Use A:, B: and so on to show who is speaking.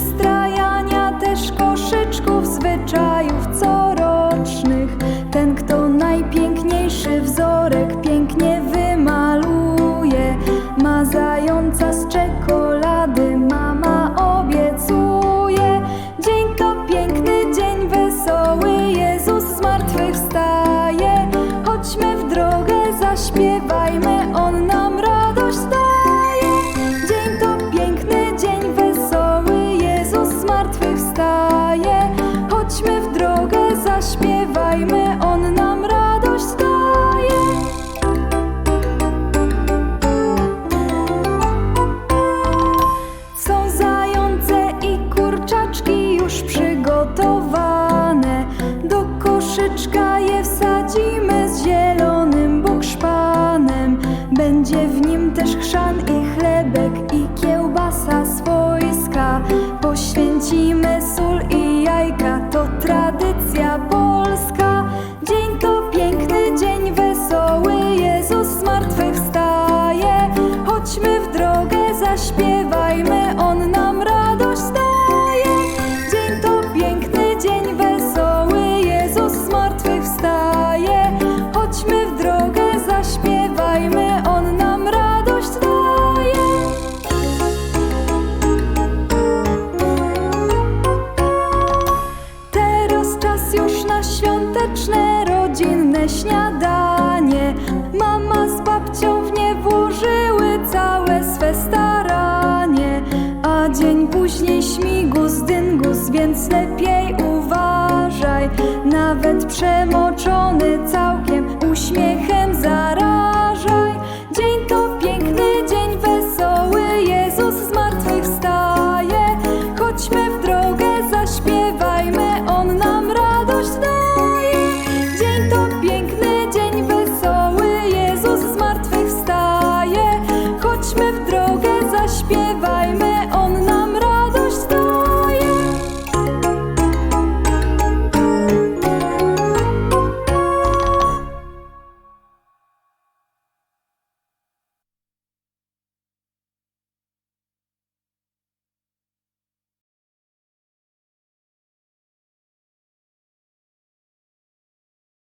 A: nuestra też chrzan i chlebek i kiełbasa swojska. Poświęcimy sól i jajka, to tradycja polska. Dzień to piękny dzień, wesoły Jezus zmartwychwstaje. Chodźmy w drogę, zaśpiewajmy, już na świąteczne, rodzinne śniadanie. Mama z babcią w nie włożyły całe swe staranie. A dzień później śmigus, dyngus, więc lepiej uważaj. Nawet przemoczony całkiem uśmiechem zaraz.